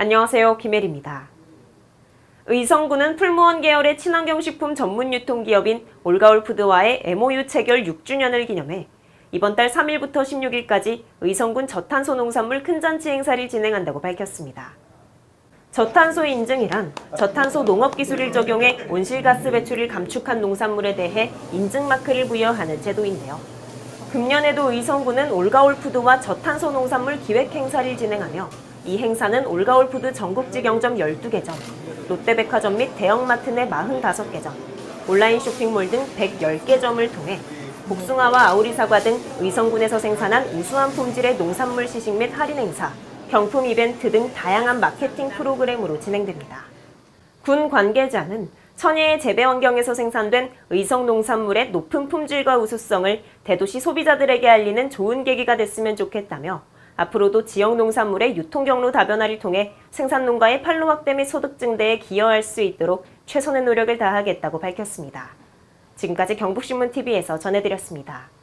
안녕하세요. 김혜리입니다. 의성군은 풀무원 계열의 친환경식품 전문 유통기업인 올가올푸드와의 MOU 체결 6주년을 기념해 이번 달 3일부터 16일까지 의성군 저탄소 농산물 큰잔치 행사를 진행한다고 밝혔습니다. 저탄소 인증이란 저탄소 농업 기술을 적용해 온실가스 배출을 감축한 농산물에 대해 인증 마크를 부여하는 제도인데요. 금년에도 의성군은 올가올푸드와 저탄소 농산물 기획 행사를 진행하며 이 행사는 올가올푸드 전국지 경점 12개점, 롯데백화점 및 대형마트 내 45개점, 온라인 쇼핑몰 등 110개 점을 통해 복숭아와 아우리 사과 등 의성군에서 생산한 우수한 품질의 농산물 시식 및 할인 행사, 경품 이벤트 등 다양한 마케팅 프로그램으로 진행됩니다. 군 관계자는 천혜의 재배 환경에서 생산된 의성 농산물의 높은 품질과 우수성을 대도시 소비자들에게 알리는 좋은 계기가 됐으면 좋겠다며 앞으로도 지역 농산물의 유통 경로 다변화를 통해 생산 농가의 판로 확대 및 소득 증대에 기여할 수 있도록 최선의 노력을 다하겠다고 밝혔습니다. 지금까지 경북신문TV에서 전해드렸습니다.